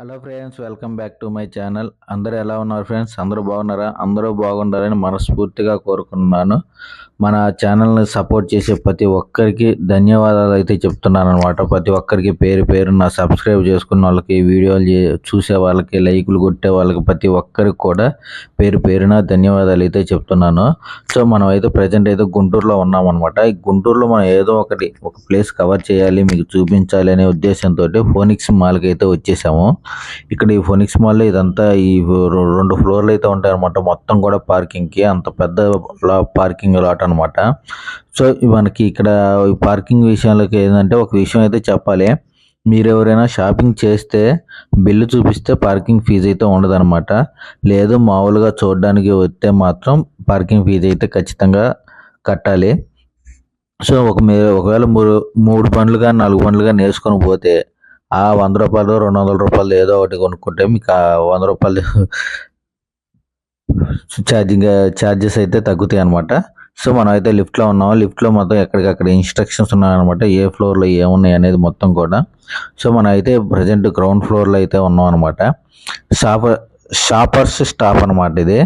Hello friends welcome back to my channel. అందరూ ఎలా ఉన్నారు ఫ్రెండ్స్? అందరూ బాగున్నారా? అందరూ బాగుండాలని మనస్ఫూర్తిగా కోరుకున్నాను మన ఛానల్ని సపోర్ట్ చేసే ప్రతి ఒక్కరికి ధన్యవాదాలు అయితే చెప్తున్నాను అనమాట ప్రతి ఒక్కరికి పేరు పేరు నా సబ్స్క్రైబ్ చేసుకున్న వాళ్ళకి వీడియోలు చూసే వాళ్ళకి లైకులు కొట్టే వాళ్ళకి ప్రతి ఒక్కరికి కూడా పేరు పేరున ధన్యవాదాలు అయితే చెప్తున్నాను. సో మనం అయితే ప్రజెంట్ అయితే గుంటూరులో ఉన్నాం అనమాట ఈ గుంటూరులో మనం ఏదో ఒకటి ఒక ప్లేస్ కవర్ చేయాలి మీకు చూపించాలి అనే ఉద్దేశంతో ఫోనిక్స్ మాల్కి అయితే వచ్చేసాము. ఇక్కడ ఈ ఫోనిక్స్ మాల్లో ఇదంతా ఈ రెండు ఫ్లోర్లు అయితే ఉంటాయి అనమాట మొత్తం కూడా పార్కింగ్కి అంత పెద్ద లా- పార్కింగ్ లాట్ అనమాట సో మనకి ఇక్కడ ఈ పార్కింగ్ విషయంలోకి ఏంటంటే ఒక విషయం అయితే చెప్పాలి. మీరు ఎవరైనా షాపింగ్ చేస్తే బిల్లు చూపిస్తే పార్కింగ్ ఫీజు అయితే ఉండదన్నమాట. లేదు మామూలుగా చూడడానికి వస్తే మాత్రం పార్కింగ్ ఫీజు అయితే ఖచ్చితంగా కట్టాలి. సో ఒక మీరు ఒకవేళ మూడు మూడు బండ్లు కానీ నాలుగు బండ్లు కానీ వేసుకొని పోతే ఆ వంద రూపాయలు రెండు వందల రూపాయలు ఏదో ఒకటి కొనుక్కుంటే మీకు ఆ వంద రూపాయలు ఛార్జింగ్ ఛార్జెస్ అయితే తగ్గుతాయి అనమాట సో మనం అయితే లిఫ్ట్లో ఉన్నాము? లిఫ్ట్లో మొత్తం ఎక్కడికక్కడ ఇన్స్ట్రక్షన్స్ ఉన్నాయన్నమాట. ఏ ఫ్లోర్లో ఏమున్నాయి అనేది మొత్తం కూడా. సో మనం అయితే ప్రజెంట్ గ్రౌండ్ ఫ్లోర్లో అయితే ఉన్నాం అనమాట షాపర్ షాపర్స్ స్టాప్ అనమాట ఇది.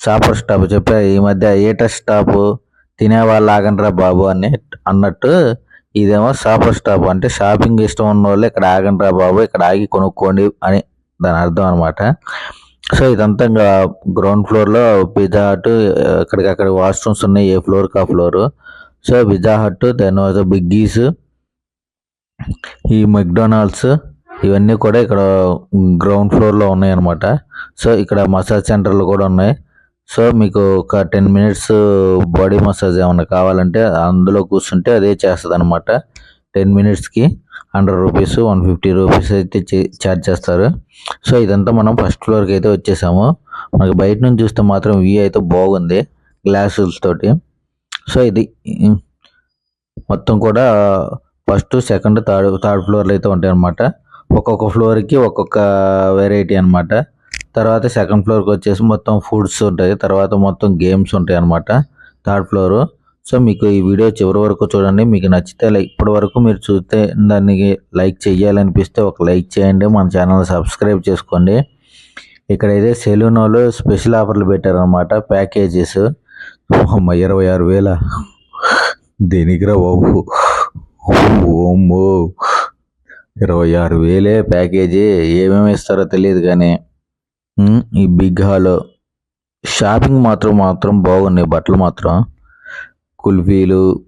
షాపర్ స్టాప్ చెప్పా ఈ మధ్య ఏట స్టాప్ తినేవాళ్ళు ఆగండ్రా బాబు అని అన్నట్టు ఇదేమో షాపర్ స్టాప్ అంటే షాపింగ్ ఇష్టం ఉన్న వాళ్ళు ఇక్కడ ఆగండ్రా బాబు ఇక్కడ ఆగి కొనుక్కోండి అని దాని అర్థం అనమాట సో ఇదంతా ఇంకా గ్రౌండ్ ఫ్లోర్లో పిజ్జా హట్ అక్కడ వాష్రూమ్స్ ఉన్నాయి ఏ ఫ్లోర్కి ఆ floor. So pizza hut then Biggies ఈ మెక్డొనాల్డ్స్ ఇవన్నీ కూడా ఇక్కడ గ్రౌండ్ ఫ్లోర్లో ఉన్నాయి అనమాట సో ఇక్కడ మసాజ్ సెంటర్లు కూడా ఉన్నాయి. సో మీకు ఒక టెన్ మినిట్స్ బాడీ మసాజ్ ఏమైనా కావాలంటే అందులో కూర్చుంటే అదే చేస్తుంది అనమాట టెన్ మినిట్స్కి hundred rupees one fifty rupees అయితే ఛార్జ్ చేస్తారు. సో ఇదంతా మనం ఫస్ట్ ఫ్లోర్కి అయితే వచ్చేసాము. మనకి బయట నుంచి చూస్తే మాత్రం వ్యూ అయితే బాగుంది తోటి. సో ఇది మొత్తం కూడా ఫస్ట్ సెకండ్ థర్డ్ థర్డ్ ఫ్లోర్లు అయితే ఉంటాయి అన్నమాట ఒక్కొక్క ఫ్లోర్కి ఒక్కొక్క వెరైటీ అనమాట తర్వాత సెకండ్ ఫ్లోర్కి వచ్చేసి మొత్తం ఫుడ్స్ ఉంటాయి. తర్వాత మొత్తం గేమ్స్ ఉంటాయి అన్నమాట. థర్డ్ ఫ్లోర్ సో మీకు ఈ వీడియో చివరి వరకు చూడండి. మీకు నచ్చితే లైక్ ఇప్పటి వరకు మీరు చూస్తే దానికి లైక్ చేయాలనిపిస్తే ఒక లైక్ చేయండి. మన ఛానల్ సబ్స్క్రైబ్ చేసుకోండి. ఇక్కడైతే సెలూన్ వాళ్ళు స్పెషల్ ఆఫర్లు పెట్టారనమాట ప్యాకేజెస్ ఇరవై ఆరు వేల. దేనికిరా బాబు? ఓమ్మో. ఇరవై ఆరు వేలే ప్యాకేజీ. ఏమేమి ఇస్తారో తెలియదు కానీ. ఈ బిగ్ హాల్ షాపింగ్ మాత్రం మాత్రం బాగున్నాయి బట్టలు మాత్రం కుల్ఫీలు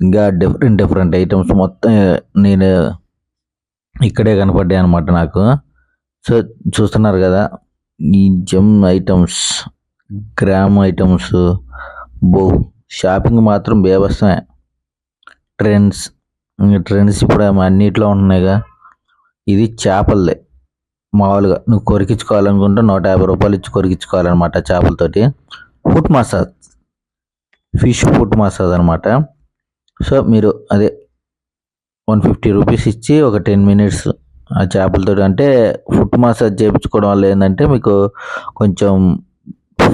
ఇంకా డిఫరెంట్ డిఫరెంట్ ఐటమ్స్ మొత్తం నేను ఇక్కడే కనపడ్డాయి అనమాట నాకు. సో చూస్తున్నారు కదా ఈ జమ్ ఐటమ్స్ గ్రామ్ ఐటమ్స్ బో షాపింగ్ మాత్రం బేబస్తమే ట్రెండ్స్ ఇంకా ట్రెండ్స్ ఇప్పుడు ఏమో అన్నిట్లో ఉంటున్నాయిగా. ఇది చేపలదే. మామూలుగా. నువ్వు కొరికించుకోవాలనుకుంటే నూట యాభై రూపాయలు ఇచ్చి కొరికించుకోవాలన్నమాట చేపలతోటి. Foot massage fish foot massage అనమాట సో మీరు అదే వన్ ఫిఫ్టీ రూపీస్ ఇచ్చి ఒక టెన్ మినిట్స్ ఆ చేపలతో అంటే ఫుట్ మసాజ్ చేయించుకోవడం వల్ల ఏంటంటే మీకు కొంచెం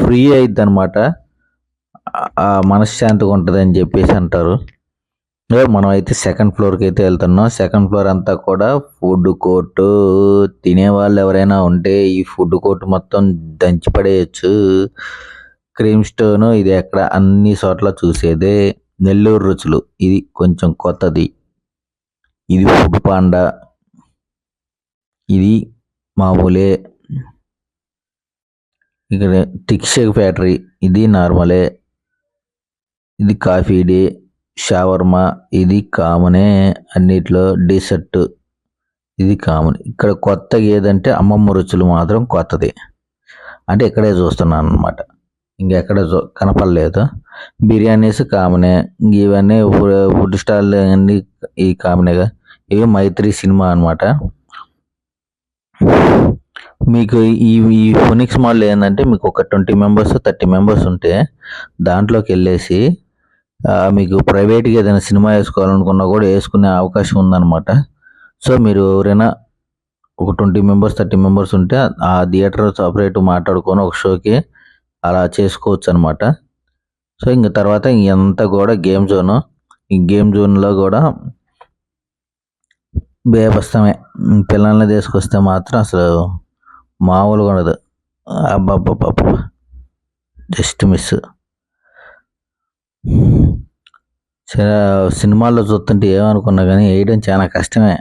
ఫ్రీ అయిద్ది అనమాట మనశ్శాంతిగా ఉంటుంది అని చెప్పేసి అంటారు. మనం అయితే సెకండ్ ఫ్లోర్కి అయితే వెళ్తున్నాం. సెకండ్ ఫ్లోర్ అంతా కూడా ఫుడ్ కోర్టు తినేవాళ్ళు ఎవరైనా ఉంటే ఈ ఫుడ్ కోర్ట్ మొత్తం దంచి పడేయచ్చు. క్రీమ్ స్టోన్ ఇది ఎక్కడ? అన్ని చోట్ల చూసేదే. నెల్లూరు రుచులు. ఇది కొంచెం కొత్తది. ఇది ఫుడ్ పాండా ఇది మామూలే. ఇక్కడ టిక్ షేక్ ఫ్యాక్టరీ. ఇది నార్మలే. ఇది కాఫీ డే. షవర్మా ఇది కామనే అన్నిట్లో డిసర్ట్. ఇది కామన్. ఇక్కడ కొత్తగా ఏదంటే అమ్మమ్మ రుచులు మాత్రం కొత్తది. అంటే ఇక్కడే చూస్తున్నాను అనమాట ఇంకెక్కడ కనపడలేదు. బిర్యానీస్ కామనే. ఇవన్నీ ఫుడ్ స్టాల్ అన్నీ ఈ కామనేగా. ఇవి మైత్రి సినిమా అన్నమాట. మీకు ఈ ఈ ఫోనిక్స్ మాల్ ఏంటంటే మీకు ఒక ట్వంటీ మెంబర్స్ థర్టీ మెంబర్స్ ఉంటే దాంట్లోకి వెళ్ళేసి మీకు ప్రైవేట్గా ఏదైనా సినిమా వేసుకోవాలనుకున్నా కూడా వేసుకునే అవకాశం ఉందన్నమాట. సో మీరు ఎవరైనా ఒక ట్వంటీ మెంబర్స్ థర్టీ మెంబర్స్ ఉంటే ఆ థియేటర్ సపరేట్ మాట్లాడుకొని ఒక షోకి అలా చేసుకోవచ్చు అనమాట సో ఇంక తర్వాత ఇంకంతా కూడా గేమ్ జోన్ ఈ గేమ్ జోన్లో కూడా బేబస్తమే పిల్లల్ని తీసుకొస్తే మాత్రం అసలు మామూలుగా ఉండదు. అబ్బా జస్ట్ మిస్. సినిమాల్లో చూస్తుంటే ఏమనుకున్నా కానీ వేయడం చాలా కష్టమే.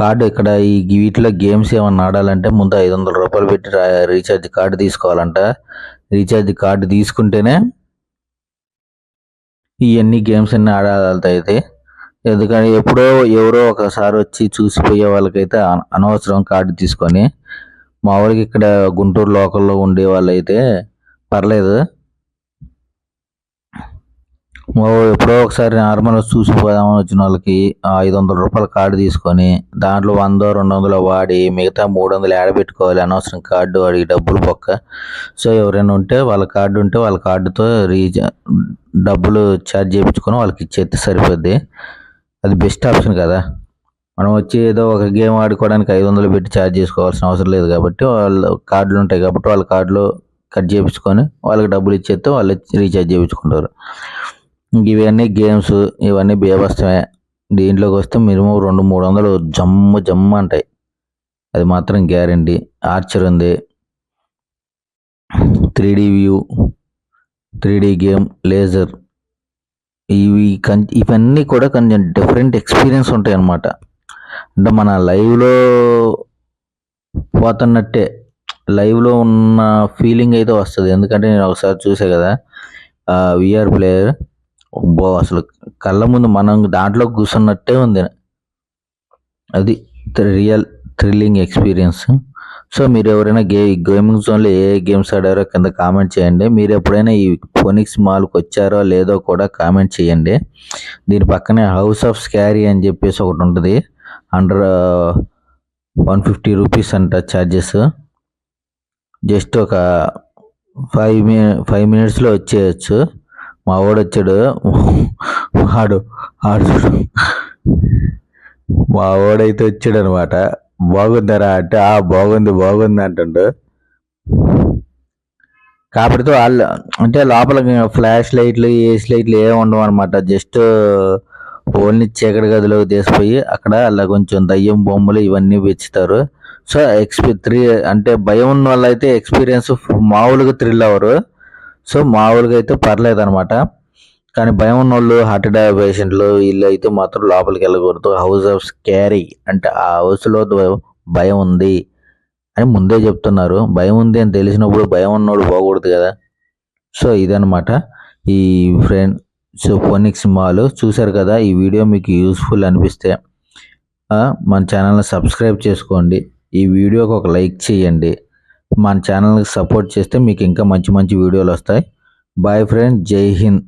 కార్డు ఇక్కడ ఈ వీటిలో గేమ్స్ ఏమన్నా ఆడాలంటే ముందు ఐదు వందల రూపాయలు పెట్టి రీఛార్జ్ కార్డు తీసుకోవాలంట. రీఛార్జ్ కార్డు తీసుకుంటేనే ఇవన్నీ గేమ్స్ అన్నీ ఆడాలి ఎందుకంటే ఎప్పుడో ఎవరో ఒకసారి వచ్చి చూసిపోయే వాళ్ళకైతే అనవసరం కార్డు తీసుకొని. మా వాళ్ళకి ఇక్కడ గుంటూరు లోకల్లో ఉండే వాళ్ళైతే పర్లేదు. ఎప్పుడో ఒకసారి నార్మల్ చూసిపోదామని వచ్చిన వాళ్ళకి ఐదు వందల రూపాయల కార్డు తీసుకొని దాంట్లో వందో రెండు వందలు వాడి మిగతా మూడు వందలు ఏడబెట్టుకోవాలి అనవసరం కార్డు వాడికి డబ్బులు పొక్క సో ఎవరైనా ఉంటే వాళ్ళ కార్డు ఉంటే వాళ్ళ కార్డుతో రీచా డబ్బులు ఛార్జ్ చేయించుకొని వాళ్ళకి ఇచ్చేస్తే సరిపోద్ది. అది బెస్ట్ ఆప్షన్ కదా. మనం వచ్చి ఏదో ఒక గేమ్ ఆడుకోవడానికి ఐదు వందలు పెట్టి ఛార్జ్ చేసుకోవాల్సిన అవసరం లేదు కాబట్టి వాళ్ళ కార్డులు ఉంటాయి కాబట్టి వాళ్ళ కార్డులో కట్ చేయించుకొని వాళ్ళకి డబ్బులు ఇచ్చేస్తే వాళ్ళు రీఛార్జ్ చేయించుకుంటారు. ఇవన్నీ గేమ్స్ ఇవన్నీ బీభత్సమే దీంట్లోకి వస్తే మినిమం రెండు మూడు వందలు జమ్ము జమ్ము అంటాయి. అది మాత్రం గ్యారంటీ ఆర్చర్ ఉంది. Three D view three D game laser ఇవి కం ఇవన్నీ కూడా కొంచెం డిఫరెంట్ ఎక్స్పీరియన్స్ ఉంటాయి అన్నమాట. అంటే మన లైవ్లో పోతున్నట్టే. లైవ్లో ఉన్న ఫీలింగ్ అయితే వస్తుంది. ఎందుకంటే నేను ఒకసారి చూసా కదా విఆర్ ప్లేయర్ బో అసలు కళ్ళ ముందు మనం దాంట్లో కూర్చున్నట్టే ఉంది. అది రియల్ థ్రిల్లింగ్ ఎక్స్పీరియన్స్. సో మీరు ఎవరైనా గే గేమింగ్ జోన్లో ఏ గేమ్స్ ఆడారో కింద కామెంట్ చేయండి. మీరు ఎప్పుడైనా ఈ ఫోనిక్స్ మాల్కి వచ్చారో లేదో కూడా కామెంట్ చేయండి. దీని పక్కనే హౌస్ ఆఫ్ స్కారీ అని చెప్పేసి ఒకటి ఉంటుంది. అండర్ వన్ ఫిఫ్టీ రూపీస్ అంట ఛార్జెస్ జస్ట్ ఒక ఫైవ్ మీ ఫైవ్ మినిట్స్లో వచ్చేయచ్చు. మా వాడు వచ్చాడు వాడు ఆడు మా వాడైతే వచ్చాడు అనమాట బాగుందరా అంటే ఆ బాగుంది బాగుంది అంటుండు. కాకపోతే వాళ్ళు అంటే లోపల ఫ్లాష్ లైట్లు ఏసీ లైట్లు ఏమి ఉండవు అనమాట. జస్ట్ ఓన్లీ చీకటి గదిలోకి తీసిపోయి అక్కడ అలా కొంచెం దయ్యం బొమ్మలు ఇవన్నీ పెంచుతారు. సో ఎక్స్పీ త్రీ అంటే భయం ఉన్న వాళ్ళు అయితే ఎక్స్పీరియన్స్ మామూలుగా థ్రిల్ అవ్వరు. సో మామూలుగా అయితే పర్లేదు అనమాట కానీ భయం ఉన్న వాళ్ళు హార్ట్ అటాక్ పేషెంట్లు వీళ్ళు అయితే మాత్రం లోపలికి వెళ్ళకూడదు. హౌస్ ఆఫ్ క్యారీ అంటే ఆ హౌస్లో భయం ఉంది అని ముందే చెప్తున్నారు. భయం ఉంది అని తెలిసినప్పుడు భయం ఉన్నోడు పోకూడదు కదా. సో ఇదనమాట ఈ ఫ్రెండ్ సో ఫోనిక్స్ మాల్ చూశారు కదా ఈ వీడియో మీకు యూస్ఫుల్ అనిపిస్తే మన ఛానల్ని సబ్స్క్రైబ్ చేసుకోండి. ఈ వీడియోకి ఒక లైక్ చేయండి. మన ఛానల్కి సపోర్ట్ చేస్తే మీకు ఇంకా మంచి మంచి వీడియోలు వస్తాయి. బాయ్ ఫ్రెండ్ జై హింద్